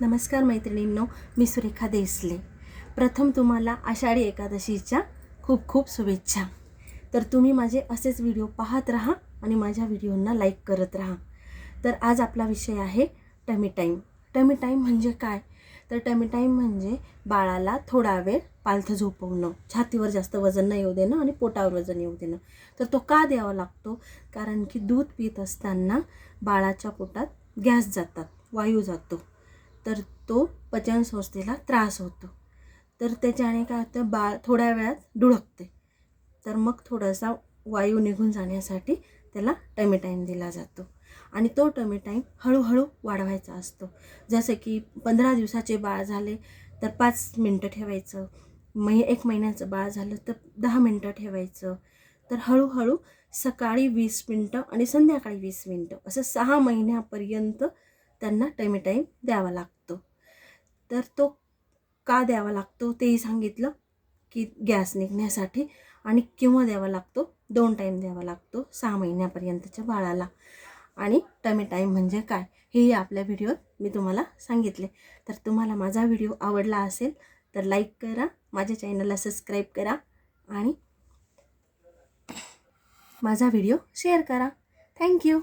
नमस्कार मैत्रिणींनो मी सुरेखा देसले. प्रथम तुम्हाला आषाढी एकादशीच्या खूप खूप शुभेच्छा. तर तुम्ही माझे असेच व्हिडिओ पाहत राहा आणि माझ्या व्हिडिओंना लाईक करत राहा. तर आज आपला विषय आहे टमी टाईम. टमी टाईम म्हणजे काय? तर टमी टाईम म्हणजे बाळाला थोडा वेळ पालथं झोपवणं छातीवर जास्त वजन नाही येऊ देणं आणि पोटावर वजन येऊ देणं. तर तो का द्यावा लागतो? कारण की दूध पित असताना बाळाच्या पोटात गॅस जातात वायू जातो. तर तो पचनसंस्थेला त्रास होतो. तर त्याच्याने काय होतं बाळ थोड्या वेळात डुळकते तर मग थोडासा वायू निघून जाण्यासाठी त्याला टमेटाईम दिला जातो. आणि तो टमेटाईम हळूहळू वाढवायचा असतो. जसं की पंधरा दिवसाचे बाळ झाले तर पाच मिनटं ठेवायचं. मै एक महिन्याचं बाळ झालं तर दहा मिनटं ठेवायचं. तर हळूहळू सकाळी वीस मिनटं आणि संध्याकाळी वीस मिनटं असं सहा महिन्यापर्यंत त्यांना टमी टाईम द्यावा लागतो. तर तो का द्यावा लागतो तेही सांगितलं की गॅस निघण्यासाठी आणि केव्हा द्यावा लागतो? दोन टाईम द्यावा लागतो सहा महिन्यापर्यंतच्या बाळाला. आणि टमी टाईम म्हणजे काय? हेही आपल्या व्हिडिओत मी तुम्हाला सांगितले. तर तुम्हाला माझा व्हिडिओ आवडला असेल तर लाईक करा माझ्या चॅनलला सबस्क्राईब करा आणि माझा व्हिडिओ शेअर करा. थँक्यू